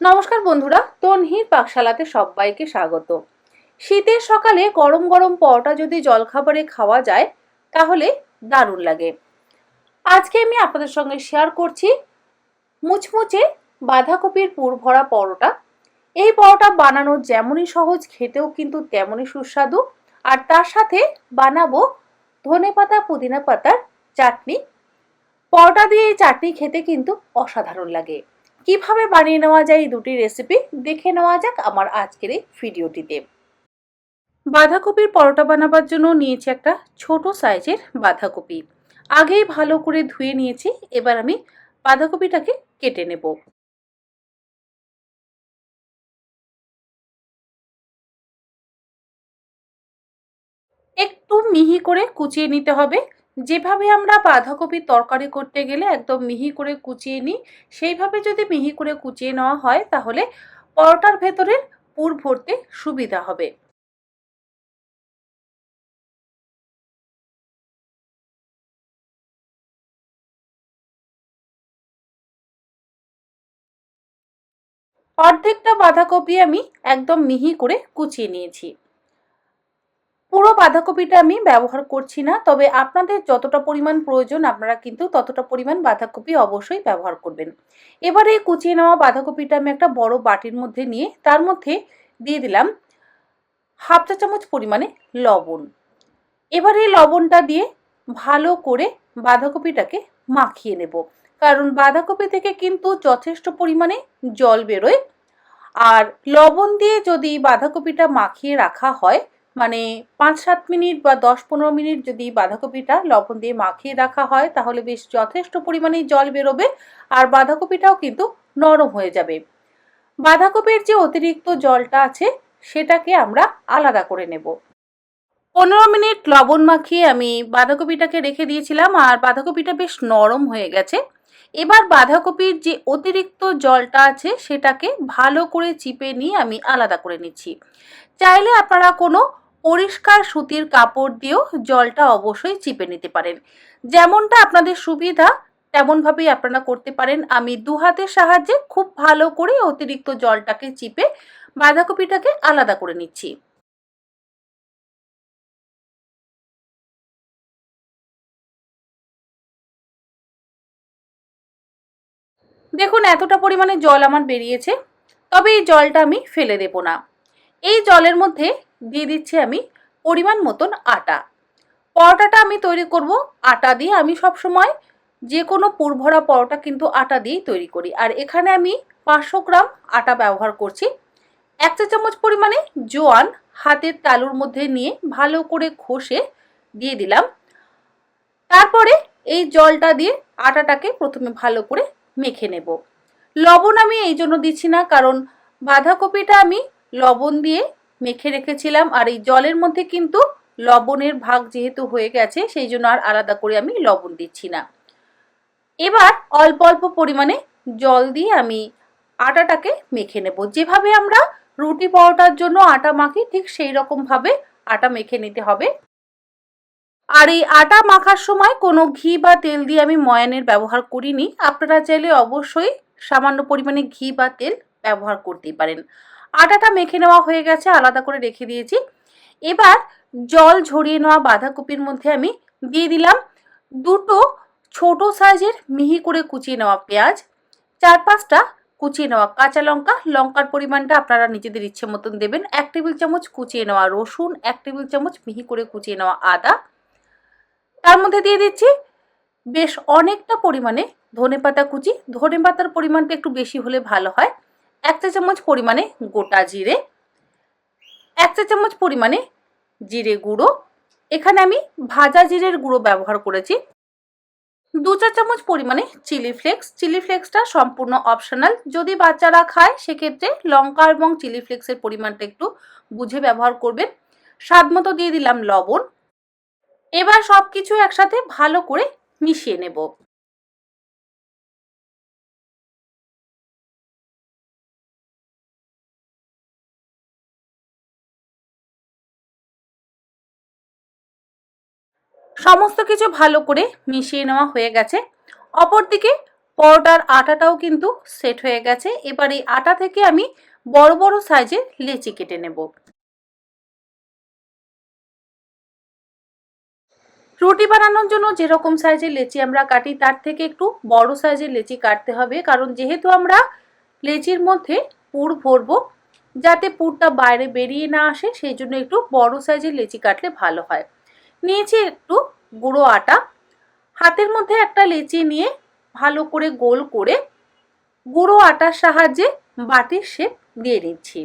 নমস্কার বন্ধুরা, তনহির পাকশালাতে সবাইকে স্বাগত। শীতের সকালে গরম গরম পরোটা যদি জলখাবারে খাওয়া যায়, তাহলে দারুণ লাগে। আজকে আমি আপনাদের সঙ্গে শেয়ার করছি মুচমুচে বাঁধাকপির পুর ভরা পরোটা। এই পরোটা বানানো যেমনই সহজ, খেতেও কিন্তু তেমনই সুস্বাদু। আর তার সাথে বানাবো ধনে পাতা, পুদিনা পাতার চাটনি। পরোটা দিয়ে এই চাটনি খেতে কিন্তু অসাধারণ লাগে। কীভাবে বানিয়ে নেওয়া যায় এই দুটি রেসিপি দেখে নেওয়া যাক আমার আজকের এই ভিডিওটিতে বাঁধাকপির পরোটা বানাবার জন্য নিয়েছি একটা ছোট সাইজের বাঁধাকপি। আগেই ভালো করে ধুয়ে নিয়েছি, এবার আমি বাঁধাকপিটাকে কেটে নেব। একটু মিহি করে কুচিয়ে নিতে হবে। যেভাবে আমরা বাঁধাকপির তরকারি করতে গেলে একদম মিহি করে কুচিয়ে নিই, সেইভাবে যদি মিহি করে কুচিয়ে নেওয়া হয়, তাহলে পরোটার ভেতরের পুর ভরতে সুবিধা হবে। অর্ধেকটা বাঁধাকপি আমি একদম মিহি করে কুচিয়ে নিয়েছি। পুরো বাঁধাকপিটা আমি ব্যবহার করছি না, তবে আপনাদের যতটা পরিমাণ প্রয়োজন আপনারা কিন্তু ততটা পরিমাণ বাঁধাকপি অবশ্যই ব্যবহার করবেন। এবারে কুচিয়ে নেওয়া বাঁধাকপিটা আমি একটা বড় বাটির মধ্যে নিয়ে তার মধ্যে দিয়ে দিলাম হাফ চা চামচ পরিমাণে লবণ। এবারে লবণটা দিয়ে ভালো করে বাঁধাকপিটাকে মাখিয়ে নেব, কারণ বাঁধাকপি থেকে কিন্তু যথেষ্ট পরিমাণে জল বেরোয়। আর লবণ দিয়ে যদি বাঁধাকপিটা মাখিয়ে রাখা হয় মানে পাঁচ, সাত মিনিট বা দশ, পনেরো মিনিট যদি বাঁধাকপিটা লবণ দিয়ে মাখিয়ে রাখা হয়, তাহলে বেশ যথেষ্ট পরিমাণে জল বেরোবে আর বাঁধাকপিটাও কিন্তু নরম হয়ে যাবে। বাঁধাকপির যে অতিরিক্ত জলটা আছে, সেটাকে আমরা আলাদা করে নেব। পনেরো মিনিট লবণ মাখিয়ে আমি বাঁধাকপিটাকে রেখে দিয়েছিলাম আর বাঁধাকপিটা বেশ নরম হয়ে গেছে। এবার বাঁধাকপির যে অতিরিক্ত জলটা আছে সেটাকে ভালো করে চিপে নিয়ে আমি আলাদা করে নিচ্ছি। চাইলে আপনারা কোনো পরিষ্কার সুতির কাপড় দিয়েও জলটা অবশ্যই চিপে নিতে পারেন। যেমনটা আপনাদের সুবিধা, তেমনভাবেই আপনারা করতে পারেন। আমি দু হাতের সাহায্যে খুব ভালো করে অতিরিক্ত জলটাকে চিপে বাঁধাকপিটাকে আলাদা করে নিচ্ছি। দেখুন, এতটা পরিমাণে জল আমার বেরিয়েছে, তবে এই জলটা আমি ফেলে দেব না। এই জলের মধ্যে দিয়ে দিচ্ছি আমি পরিমাণ মতন আটা। পরোটাটা আমি তৈরি করব, আটা দিয়ে আমি সব সময় যে কোনো পুরভরা পরোটা কিন্তু আটা দিয়েই তৈরি করি। আর এখানে আমি পাঁচশো গ্রাম আটা ব্যবহার করছি। এক চা চামচ পরিমাণে জোয়ান হাতের তালুর মধ্যে নিয়ে ভালো করে ঘষে দিয়ে দিলাম। তারপরে এই জলটা দিয়ে আটাটাকে প্রথমে ভালো করে মেখে নেব। লবণ আমি এই জন্য দিচ্ছি না, কারণ বাঁধাকপিটা আমি লবণ দিয়ে মেখে রেখেছিলাম, আর এই জলের মধ্যে কিন্তু লবণের ভাগ যেহেতু হয়ে গেছে, সেই জন্য আর আলাদা করে আমি লবণ দিচ্ছি না। এবার অল্প অল্প পরিমাণে জল দিয়ে আমি আটাটাকে মেখে নেব। যেভাবে আমরা রুটি পরোটার জন্য আটা মাখি, ঠিক সেই রকমভাবে আটা মেখে নিতে হবে। আর এই আটা মাখার সময় কোনো ঘি বা তেল দিয়ে আমি ময়ানের ব্যবহার করিনি। আপনারা চাইলে অবশ্যই সামান্য পরিমাণে ঘি বা তেল ব্যবহার করতেই পারেন। আটাটা মেখে নেওয়া হয়ে গেছে, আলাদা করে রেখে দিয়েছি। এবার জল ঝরিয়ে নেওয়া বাঁধাকপির মধ্যে আমি দিয়ে দিলাম দুটো ছোট সাইজের মিহি করে কুচিয়ে নেওয়া পেঁয়াজ, চার পাঁচটা কুচিয়ে নেওয়া কাঁচা লঙ্কা। লঙ্কার পরিমাণটা আপনারা নিজেদের ইচ্ছে মতন দেবেন। এক টেবিল চামচ কুচিয়ে নেওয়া রসুন, এক টেবিল চামচ মিহি করে কুচিয়ে নেওয়া আদা তার মধ্যে দিয়ে দিচ্ছি বেশ অনেকটা পরিমাণে ধনে পাতা কুচি। ধনে পাতার পরিমাণটা একটু বেশি হলে ভালো হয়। এক চা চামচ পরিমাণে গোটা জিরে, এক চা চামচ পরিমাণে জিরে গুঁড়ো। এখানে আমি ভাজা জিরের গুঁড়ো ব্যবহার করেছি। দু চা চামচ পরিমাণে চিলি ফ্লেক্স। চিলি ফ্লেক্সটা সম্পূর্ণ অপশনাল। যদি বাচ্চারা খায়, সেক্ষেত্রে লঙ্কা এবং চিলি ফ্লেক্সের পরিমাণটা একটু বুঝে ব্যবহার করবেন। স্বাদ মতো দিয়ে দিলাম লবণ। এবার সব কিছু একসাথে ভালো করে মিশিয়ে নেব। সমস্ত কিছু ভালো করে মিশিয়ে নেওয়া হয়ে গেছে। অপরদিকে পরোটার আটাটাও কিন্তু সেট হয়ে গেছে। এবার এই আটা থেকে আমি বড় বড় সাইজের লেচি কেটে নেব। রুটি বানানোর জন্য যেরকম সাইজের লেচি আমরা কাটি, তার থেকে একটু বড় সাইজের লেচি কাটতে হবে। কারণ যেহেতু আমরা লেচির মধ্যে পুর ভরবো, যাতে পুরটা বাইরে বেরিয়ে না আসে, সেই জন্য একটু বড় সাইজের লেচি কাটলে ভালো হয়। নিয়েছি একটু গুঁড়ো আটা। হাতের মধ্যে একটা লেচি নিয়ে ভালো করে গোল করে গুঁড়ো আটার সাহায্যে বাটির শেপ দিয়ে নিচ্ছি।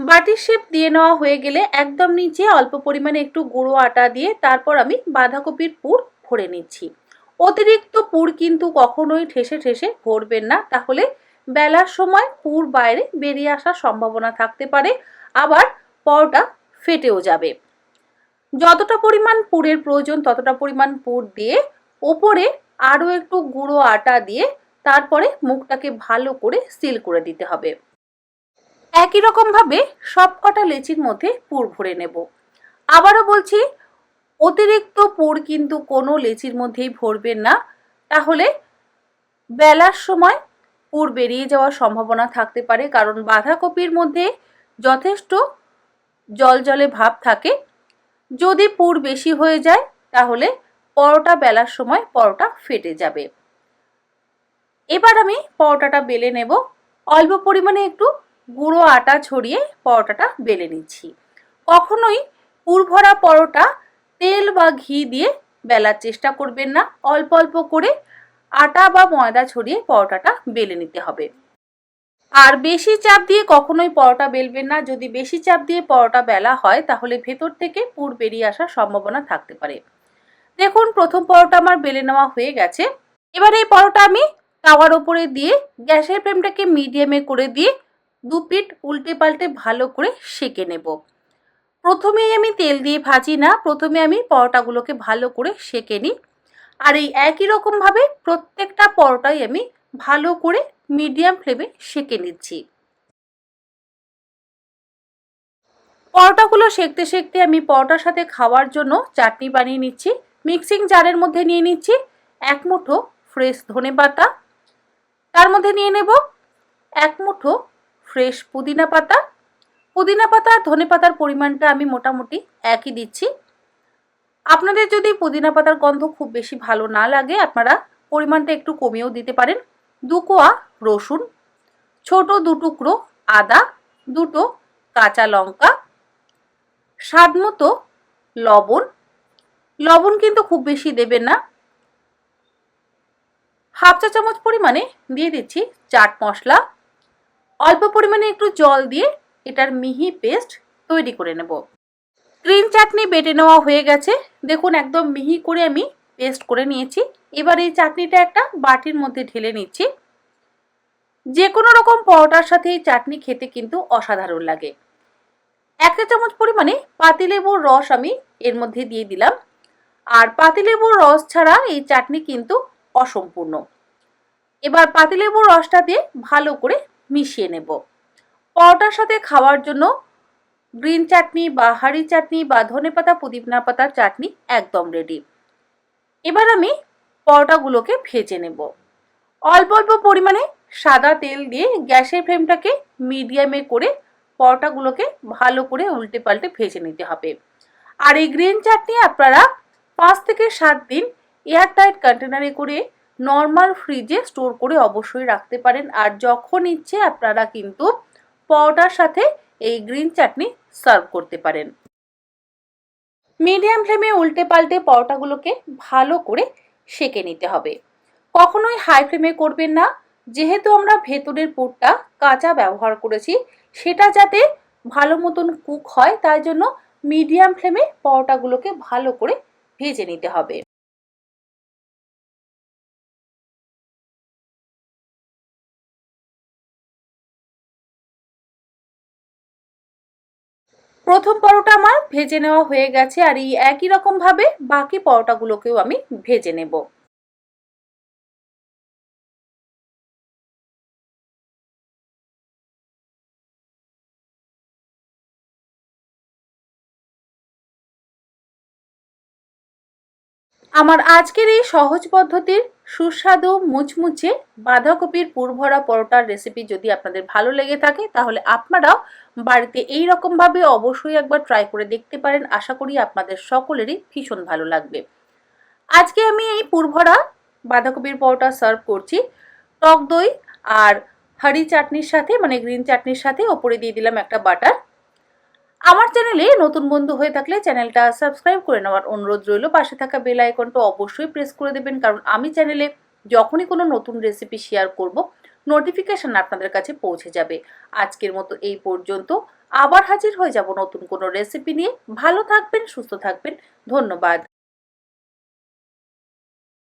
বাটির শেপ দিয়ে নেওয়া হয়ে গেলে একদম নিচে অল্প পরিমাণে একটু গুঁড়ো আটা দিয়ে তারপর আমি বাঁধাকপির পুর ভরে নিচ্ছি। অতিরিক্ত পুর কিন্তু কখনোই ঠেসে ঠেসে ভরবেন না। তাহলে বেলার সময় পুর বাইরে বেরিয়ে আসার সম্ভাবনা থাকতে পারে, আবার পরোটা ফেটেও যাবে। যতটা পরিমাণ পুরের প্রয়োজন ততটা পরিমাণ পুর দিয়ে ওপরে আরও একটু গুঁড়ো আটা দিয়ে তারপরে মুখটাকে ভালো করে সিল করে দিতে হবে। একই রকমভাবে সব কটা লেচির মধ্যে পুর ভরে নেব। আবারও বলছি, অতিরিক্ত পুর কিন্তু কোনো লেচির মধ্যেই ভরবেন না। তাহলে বেলার সময় পুর বেরিয়ে যাওয়ার সম্ভাবনা থাকতে পারে, কারণ বাঁধাকপির মধ্যে যথেষ্ট জল জলে ভাব থাকে। যদি পুর বেশি হয়ে যায়, তাহলে পরোটা বেলার সময় পরোটা ফেটে যাবে। এবার আমি পরোটাটা বেলে নেব। অল্প পরিমাণে একটু গুঁড়ো আটা ছড়িয়ে পরোটাটা বেলে নিচ্ছি। কখনোই পুর ভরা পরোটা তেল বা ঘি দিয়ে বেলার চেষ্টা করবেন না। অল্প অল্প করে আটা বা ময়দা ছড়িয়ে পরোটাটা বেলে নিতে হবে। আর বেশি চাপ দিয়ে কখনোই পরোটা বেলবেন না। যদি বেশি চাপ দিয়ে পরোটা বেলা হয়, তাহলে ভেতর থেকে পুর বেরিয়ে আসার সম্ভাবনা থাকতে পারে। দেখুন, প্রথম পরোটা আমার বেলে নেওয়া হয়ে গেছে। এবার এই পরোটা আমি তাওয়ার ওপরে দিয়ে গ্যাসের ফ্লেমটাকে মিডিয়ামে করে দিয়ে দু পিঠ উল্টে পাল্টে ভালো করে সেঁকে নেব। প্রথমেই আমি তেল দিয়ে ভাজি না, প্রথমে আমি পরোটাগুলোকে ভালো করে সেঁকে নিই। আর এই একই রকমভাবে প্রত্যেকটা পরোটাই আমি ভালো করে মিডিয়াম ফ্লেমে সেঁকে নিচ্ছি। পরোটাগুলো সেঁকতে সেকতে আমি পরোটার সাথে খাওয়ার জন্য চাটনি বানিয়ে নিচ্ছি। মিক্সিং জারের মধ্যে নিয়ে নিচ্ছি এক মুঠো ফ্রেশ ধনে পাতা। তার মধ্যে নিয়ে নেব এক মুঠো ফ্রেশ পুদিনা পাতা। পুদিনা পাতা আর ধনে পাতার পরিমাণটা আমি মোটামুটি একই দিচ্ছি। আপনাদের যদি পুদিনা পাতার গন্ধ খুব বেশি ভালো না লাগে, আপনারা পরিমাণটা একটু কমিয়েও দিতে পারেন। দু কোয়া রসুন, ছোট দু টুকরো আদা, দুটো কাঁচা লঙ্কা, স্বাদ মতো লবণ। লবণ কিন্তু খুব বেশি দেবেন না। হাফ চা চামচ পরিমাণে দিয়ে দিচ্ছি চাট মশলা। অল্প পরিমাণে একটু জল দিয়ে এটার মিহি পেস্ট তৈরি করে নেব। গ্রিন চাটনি বেটে নেওয়া হয়ে গেছে। দেখুন, একদম মিহি করে আমি পেস্ট করে নিয়েছি। এবার এই চাটনিটা একটা বাটির মধ্যে ঢেলে নিচ্ছি। যে কোনো রকম পরোটার সাথে এই চাটনি খেতে কিন্তু অসাধারণ লাগে। এক চামচ পরিমাণে পাতিলেবুর রস আমি এর মধ্যে দিয়ে দিলাম। আর পাতিলেবুর রস ছাড়া এই চাটনি কিন্তু অসম্পূর্ণ। এবার পাতিলেবুর রসটা দিয়ে ভালো করে মিশিয়ে নেব। পরোটার সাথে খাওয়ার জন্য গ্রিন চাটনি বা হাঁড়ি চাটনি বা ধনে পাতা পুদিনা পাতার চাটনি একদম রেডি এবার আমি পরোটাগুলোকে ভেজে নেব। অল্প অল্প পরিমাণে সাদা তেল দিয়ে গ্যাসের ফ্লেমটাকে মিডিয়ামে করে পরোটাগুলোকে ভালো করে উল্টে পাল্টে ভেজে নিতে হবে। আর এই গ্রিন চাটনি আপনারা পাঁচ থেকে সাত দিন এয়ারটাইট কন্টেনারে করে নর্মাল ফ্রিজে স্টোর করে অবশ্যই রাখতে পারেন। আর যখন ইচ্ছে, আপনারা কিন্তু পরোটার সাথে এই গ্রিন চাটনি সার্ভ করতে পারেন। মিডিয়াম ফ্লেমে উল্টে পাল্টে পরোটাগুলোকে ভালো করে সেকে নিতে হবে। কখনোই হাই ফ্লেমে করবেন না। যেহেতু আমরা ভেতরের পুরটা কাঁচা ব্যবহার করেছি, সেটা যাতে ভালো মতন কুক হয়, তাই জন্য মিডিয়াম ফ্লেমে পরোটাগুলোকে ভালো করে ভেজে নিতে হবে। প্রথম পরোটা আমার ভেজে নেওয়া হয়ে গেছে, আর এই একই রকমভাবে বাকি পরোটাগুলোকেও আমি ভেজে নেব। আমার আজকের এই সহজ পদ্ধতির সুস্বাদু মুচমুচে বাঁধাকপির পুরভরা পরোটার রেসিপি যদি আপনাদের ভালো লেগে থাকে, তাহলে আপনারাও বাড়িতে এই রকমভাবে অবশ্যই একবার ট্রাই করে দেখতে পারেন। আশা করি আপনাদের সকলেরই ভীষণ ভালো লাগবে। আজকে আমি এই পুরভরা বাঁধাকপির পরোটা সার্ভ করছি। টক দই আর হাঁড়ি চাটনির সাথে মানে গ্রিন চাটনির সাথে ওপরে দিয়ে দিলাম একটা বাটার। আমার চ্যানেলে নতুন বন্ধু হয়ে থাকলে চ্যানেলটা সাবস্ক্রাইব করে নেওয়ার অনুরোধ রইল। পাশে থাকা বেল আইকনটা অবশ্যই প্রেস করে দেবেন, কারণ আমি চ্যানেলে যখনই কোনো নতুন রেসিপি শেয়ার করব নোটিফিকেশন আপনাদের কাছে পৌঁছে যাবে। আজকের মতো এই পর্যন্ত। আবার হাজির হয়ে যাব নতুন কোনো রেসিপি নিয়ে। ভালো থাকবেন, সুস্থ থাকবেন। ধন্যবাদ।